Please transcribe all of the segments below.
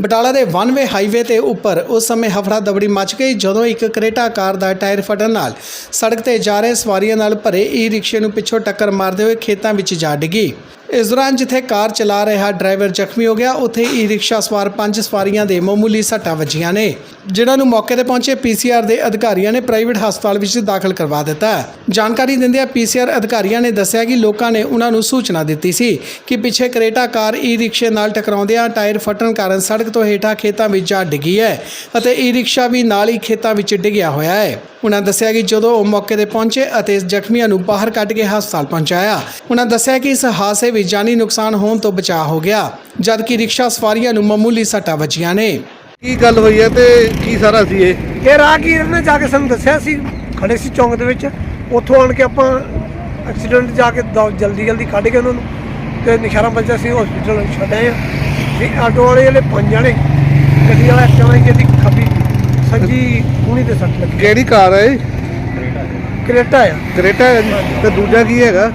ਬਟਾਲਾ ਦੇ one way highway ਤੇ ਉੱਪਰ ਉਸ ਸਮੇਂ ਹਫੜਾ ਦਬੜੀ ਮਚ ਗਈ ਜਦੋਂ ਇੱਕ ਕਰੇਟਾ ਕਾਰ ਦਾ ਟਾਇਰ ਫਟਣ ਨਾਲ ਸੜਕ ਤੇ ਜਾ ਰਹੇ ਸਵਾਰੀਆਂ ਨਾਲ ਭਰੇ ਈ ਰਿਕਸ਼ੇ ਨੂੰ ਪਿੱਛੋਂ ਟੱਕਰ ਮਾਰਦੇ ਹੋਏ ਖੇਤਾਂ ਵਿੱਚ ਜਾ ਡਿੱਗੀ। ਇਸ ਦੌਰਾਨ ਜਿੱਥੇ ਕਾਰ ਚਲਾ ਰਿਹਾ ਡਰਾਈਵਰ ਜ਼ਖਮੀ ਹੋ ਗਿਆ, ਉੱਥੇ ਈ ਰਿਕਸ਼ਾ ਸਵਾਰ ਪੰਜ ਸਵਾਰੀਆਂ ਦੇ ਮਾਮੂਲੀ ਸੱਟਾਂ ਵੱਜੀਆਂ ਨੇ, ਜਿਨ੍ਹਾਂ ਨੂੰ ਮੌਕੇ ਤੇ ਪਹੁੰਚੇ ਪੀਸੀਆਰ ਦੇ ਅਧਿਕਾਰੀਆਂ ਨੇ ਪ੍ਰਾਈਵੇਟ ਹਸਪਤਾਲ ਵਿੱਚ ਦਾਖਲ ਕਰਵਾ ਦਿੱਤਾ ਜਾਣਕਾਰੀ ਦਿੰਦਿਆਂ ਪੀਸੀਆਰ ਅਧਿਕਾਰੀਆਂ ਨੇ ਦੱਸਿਆ ਕਿ ਲੋਕਾਂ ਨੇ ਉਹਨਾਂ ਨੂੰ ਸੂਚਨਾ ਦਿੱਤੀ ਸੀ ਕਿ ਪਿੱਛੇ ਕਰੇਟਾ ਕਾਰ ਈ ਰਿਕਸ਼ੇ ਨਾਲ ਟਕਰਾਉਂਦਿਆਂ ਟਾਇਰ ਫਟਣ ਕਾਰਨ ਸੜਕ ਤੋਂ ਹੇਠਾਂ ਖੇਤਾਂ ਵਿੱਚ ਜਾ ਡਿੱਗੀ ਹੈ ਅਤੇ ਈ ਰਿਕਸ਼ਾ ਵੀ ਨਾਲ ਹੀ ਖੇਤਾਂ ਵਿੱਚ ਡਿੱਗਿਆ ਹੋਇਆ ਹੈ। ਉਹਨਾਂ ਦੱਸਿਆ ਕਿ ਜਦੋਂ ਉਹ ਮੌਕੇ ਤੇ ਪਹੁੰਚੇ ਅਤੇ ਇਸ ਜ਼ਖਮੀਆਂ ਨੂੰ ਬਾਹਰ ਕੱਢ ਕੇ ਹਸਪਤਾਲ ਪਹੁੰਚਾਇਆ, ਉਹਨਾਂ ਦੱਸਿਆ ਕਿ ਇਸ ਹਾਦਸੇ ਵਿੱਚ ਜਾਨੀ ਨੁਕਸਾਨ ਹੋਣ ਤੋਂ ਬਚਾਅ ਹੋ ਗਿਆ ਜਦਕਿ ਰਿਕਸ਼ਾ ਸਵਾਰੀਆਂ ਨੂੰ ਮਾਮੂਲੀ ਸੱਟਾਂ ਵੱਜੀਆਂ ਨੇ। ਕੀ ਗੱਲ ਹੋਈ ਹੈ ਤੇ ਕੀ ਸਾਰਾ ਸੀ ਇਹ? ਇਹ ਰਾਹਗੀਰ ਨੇ ਜਾ ਕੇ ਸਾਨੂੰ ਦੱਸਿਆ ਸੀ ਖੜੇ ਸੀ ਚੌਂਕ ਦੇ ਵਿੱਚ। ਉੱਥੋਂ ਆਣ ਕੇ ਆਪਾਂ ਐਕਸੀਡੈਂਟ ਜਾ ਕੇ ਦ- ਜਲਦੀ ਜਲਦੀ ਕੱਢ ਕੇ ਉਹਨਾਂ ਨੂੰ। ਤੇ ਨਿਸ਼ਾਰਾ ਬੱਚਾ ਸੀ ਹਸਪੀਟਲ ਛੱਡੇ ਆ। ਵੀ ਆਟੋ ਵਾਲੇ ਜਿਹੜੇ ਪੰਜ ਜਣੇ ਗੱਡੀ ਵਾਲਾ ਇੱਕ ਜਣਾ ਜਿਹਦੀ ਖੱਬੀ ਸੱਜੀ ਕੂਣੀ ਤੇ ਸੱਟ ਲੱਗੀ। ਕਿਹੜੀ ਕਾਰ ਹੈ ਇਹ? ਕਰੇਟਾ ਆ। ਕਰੇਟਾ ਹੈ ਜੀ? ਤੇ ਦੂਜਾ ਕੀ ਹੈਗਾ?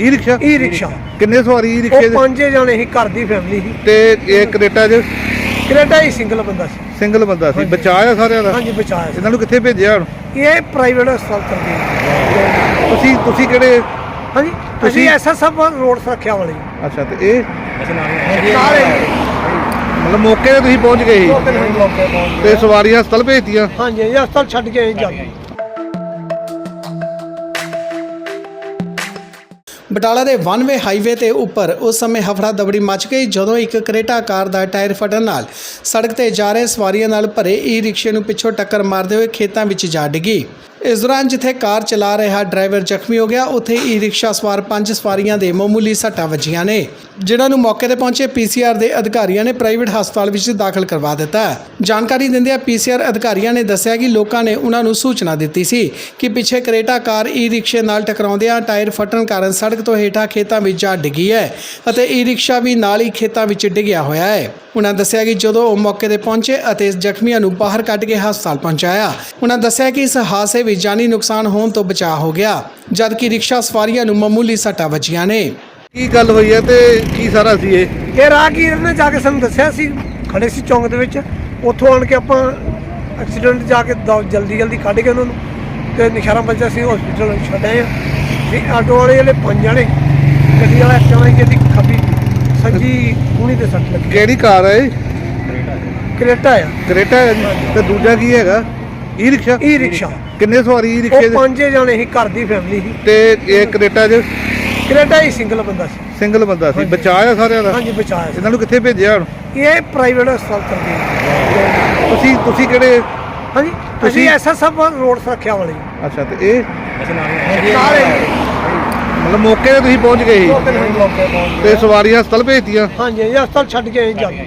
ਈ ਰਿਕਸ਼ਾ ਈ ਰਿਕਸ਼ਾ ਕਿੰਨੇ ਸਵਾਰੀ ਈ ਰਿਕਸ਼ੇ ਉਹ ਦੇ? ਪੰਜੇ ਜਣੇ ਸੀ ਘਰ ਦੀ ਫੈਮਿਲੀ ਸੀ। ਤੇ ਇਹ ਕਰੇਟਾ 'ਚ? ਕਰੇਟਾ ਹੀ ਸਿੰਗਲ ਬੰਦਾ ਸੀ। ਸਿੰਗਲ ਬੰਦਾ ਸੀ। ਬਚਾਇਆ ਸਾਰਿਆਂ ਦਾ? ਹਾਂਜੀ ਬਚਾਇਆ ਇਹਨਾਂ ਨੂੰ ਕਿੱਥੇ ਭੇਜਿਆ ਹੁਣ? ਇਹ ਪ੍ਰਾਈਵੇਟ ਹਸਪਤਾਲ ਕਰਦੇ ਤੁਸੀਂ ਤੁਸੀਂ ਕਿਹੜੇ? ਹਾਂਜੀ ਤੁਸੀਂ- ਤੁਸੀਂ ਐਸਐਸਐਫ ਰੋਡ ਸੁਰੱਖਿਆ ਵਾਲੇ ਅੱਛਾ ਤੇ ਇਹ? ਸਾਰੇ ਮਤਲਬ ਮੌਕੇ ਤੇ ਤੁਸੀਂ ਪਹੁੰਚ ਗਏ ਸੀ? ਤੇ ਸਵਾਰੀਆਂ ਹਸਪਤਾਲ ਭੇਜਤੀਆਂ? ਹਾਂਜੀ ਇਹ ਹਸਪਤਾਲ ਛੱਡ ਕੇ ਅਸੀਂ ਜਾਂਦੇ। ਬਟਾਲਾ ਦੇ ਵਨ ਵੇ ਹਾਈਵੇ ਤੇ ਉੱਪਰ ਉਸ ਸਮੇਂ ਹਫੜਾ ਦਬੜੀ ਮਚ ਗਈ ਜਦੋਂ ਇੱਕ ਕਰੇਟਾ ਕਾਰ ਦਾ ਟਾਇਰ ਫਟਣ ਨਾਲ ਸੜਕ ਤੇ ਜਾ ਰਹੇ ਸਵਾਰੀਆਂ ਨਾਲ ਭਰੇ ਈ ਰਿਕਸ਼ੇ ਨੂੰ ਪਿੱਛੋਂ ਟੱਕਰ ਮਾਰਦੇ ਹੋਏ ਖੇਤਾਂ ਵਿੱਚ ਜਾ ਡਿੱਗੀ। ਇਸ ਦੌਰਾਨ ਜਿੱਥੇ ਕਾਰ ਚਲਾ ਰਿਹਾ ਡਰਾਈਵਰ ਜ਼ਖਮੀ ਹੋ ਗਿਆ, ਉੱਥੇ ਈ ਰਿਕਸ਼ਾ ਸਵਾਰ ਪੰਜ ਸਵਾਰੀਆਂ ਦੇ ਮਾਮੂਲੀ ਸੱਟਾਂ ਵੱਜੀਆਂ ਨੇ, ਜਿਨ੍ਹਾਂ ਨੂੰ ਮੌਕੇ ਤੇ ਪਹੁੰਚੇ ਪੀਸੀਆਰ ਦੇ ਅਧਿਕਾਰੀਆਂ ਨੇ ਪ੍ਰਾਈਵੇਟ ਹਸਪਤਾਲ ਵਿੱਚ ਦਾਖਲ ਕਰਵਾ ਦਿੱਤਾ ਜਾਣਕਾਰੀ ਦਿੰਦਿਆਂ ਪੀਸੀਆਰ ਅਧਿਕਾਰੀਆਂ ਨੇ ਦੱਸਿਆ ਕਿ ਲੋਕਾਂ ਨੇ ਉਹਨਾਂ ਨੂੰ ਸੂਚਨਾ ਦਿੱਤੀ ਸੀ ਕਿ ਪਿੱਛੇ ਕਰੇਟਾ ਕਾਰ ਈ ਰਿਕਸ਼ੇ ਨਾਲ ਟਕਰਾਉਂਦਿਆਂ ਟਾਇਰ ਫਟਣ ਕਾਰਨ ਸੜਕ ਤੋਂ ਹੇਠਾਂ ਖੇਤਾਂ ਵਿੱਚ ਜਾ ਡਿੱਗੀ ਹੈ ਅਤੇ ਈ ਰਿਕਸ਼ਾ ਵੀ ਨਾਲ ਹੀ ਖੇਤਾਂ ਵਿੱਚ ਡਿੱਗਿਆ ਹੋਇਆ ਹੈ। ਉਹਨਾਂ ਦੱਸਿਆ ਕਿ ਜਦੋਂ ਉਹ ਮੌਕੇ ਤੇ ਪਹੁੰਚੇ ਅਤੇ ਇਸ ਜ਼ਖਮੀਆਂ ਨੂੰ ਬਾਹਰ ਕੱਢ ਕੇ ਹਸਪਤਾਲ ਪਹੁੰਚਾਇਆ, ਉਹਨਾਂ ਦੱਸਿਆ ਕਿ ਇਸ ਹਾਦਸੇ ਵਿੱਚ ਜਾਨੀ ਨੁਕਸਾਨ ਹੋਣ ਤੋਂ ਬਚਾਅ ਹੋ ਗਿਆ ਜਦਕਿ ਰਿਕਸ਼ਾ ਸਵਾਰੀਆਂ ਨੂੰ ਮਾਮੂਲੀ ਸੱਟਾਂ ਵੱਜੀਆਂ ਨੇ। ਕੀ ਗੱਲ ਹੋਈ ਹੈ ਤੇ ਕੀ ਸਾਰਾ ਸੀ ਇਹ? ਇਹ ਰਾਹਗੀਰ ਨੇ ਜਾ ਕੇ ਸਾਨੂੰ ਦੱਸਿਆ ਸੀ ਖੜੇ ਸੀ ਚੌਂਕ ਦੇ ਵਿੱਚ। ਉੱਥੋਂ ਆਣ ਕੇ ਆਪਾਂ ਐਕਸੀਡੈਂਟ ਜਾ ਕੇ ਦ- ਜਲਦੀ ਜਲਦੀ ਕੱਢ ਕੇ ਉਹਨਾਂ ਨੂੰ। ਤੇ ਨਿਸ਼ਾਰਾ ਬੱਚਾ ਸੀ ਹਸਪੀਟਲ ਛੱਡੇ ਆ। ਵੀ ਆਟੋ ਵਾਲੇ ਜਿਹੜੇ ਪੰਜ ਜਣੇ ਗੱਡੀ ਵਾਲਾ ਇੱਕ ਜਣਾ ਜਿਹਦੀ ਖੱਬੀ ਸੱਜੀ ਕੂਣੀ ਤੇ ਸੱਟ ਲੱਗੀ। ਕਿਹੜੀ ਕਾਰ ਹੈ ਇਹ? ਕਰੇਟਾ ਆ। ਕਰੇਟਾ ਹੈ ਜੀ? ਤੇ ਦੂਜਾ ਕੀ ਹੈਗਾ? ਈ ਰਿਕਸ਼ਾ ਈ ਰਿਕਸ਼ਾ ਕਿੰਨੇ ਸਵਾਰੀ ਈ ਰਿਕਸ਼ੇ ਉਹ ਦੇ? ਪੰਜੇ ਜਣੇ ਸੀ ਘਰ ਦੀ ਫੈਮਿਲੀ ਸੀ। ਤੇ ਇਹ ਕਰੇਟਾ 'ਚ? ਕਰੇਟਾ ਹੀ ਸਿੰਗਲ ਬੰਦਾ ਸੀ। ਸਿੰਗਲ ਬੰਦਾ ਸੀ। ਬਚਾਇਆ ਸਾਰਿਆਂ ਦਾ? ਹਾਂਜੀ ਬਚਾਇਆ ਇਹਨਾਂ ਨੂੰ ਕਿੱਥੇ ਭੇਜਿਆ ਹੁਣ? ਇਹ ਪ੍ਰਾਈਵੇਟ ਹਸਪਤਾਲ ਕਰਦੇ ਤੁਸੀਂ ਤੁਸੀਂ ਕਿਹੜੇ? ਹਾਂਜੀ ਤੁਸੀਂ- ਤੁਸੀਂ ਐਸਐਸਐਫ ਰੋਡ ਸੁਰੱਖਿਆ ਵਾਲੇ ਅੱਛਾ ਤੇ ਇਹ? ਸਾਰੇ ਮਤਲਬ ਮੌਕੇ ਤੇ ਤੁਸੀਂ ਪਹੁੰਚ ਗਏ ਸੀ? ਤੇ ਸਵਾਰੀਆਂ ਹਸਪਤਾਲ ਭੇਜਤੀਆਂ? ਹਾਂਜੀ ਇਹ ਹਸਪਤਾਲ ਛੱਡ ਕੇ ਅਸੀਂ ਜਾਂਦੇ।